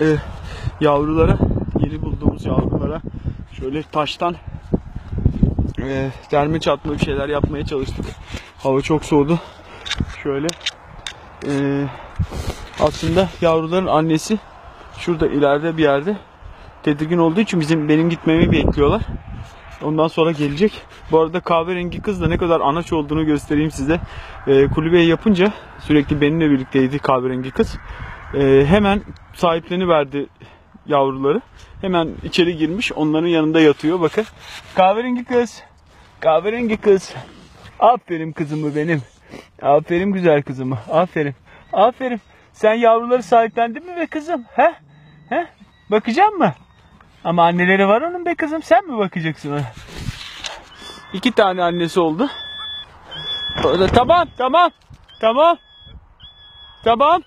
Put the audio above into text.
e, yavrulara, yeni bulduğumuz yavrulara şöyle taştan e, derme çatma bir şeyler yapmaya çalıştık. Hava çok soğudu. Şöyle e, aslında yavruların annesi şurada ileride bir yerde tedirgin olduğu için bizim benim gitmemi bekliyorlar. Ondan sonra gelecek. Bu arada kahverengi kız da ne kadar anaç olduğunu göstereyim size. E, kulübeyi yapınca sürekli benimle birlikteydi kahverengi kız. E, hemen sahiplerini verdi yavruları. Hemen içeri girmiş. Onların yanında yatıyor. Bakın. Kahverengi kız. Kahverengi kız. Aferin kızımı benim. Aferin güzel kızımı. Aferin. Aferin. Sen yavruları sahiplendin mi be kızım? He? He? Bakacak mı? Ama anneleri var onun be kızım. Sen mi bakacaksın ona? İki tane annesi oldu. Tamam, tamam. Tamam. Tamam.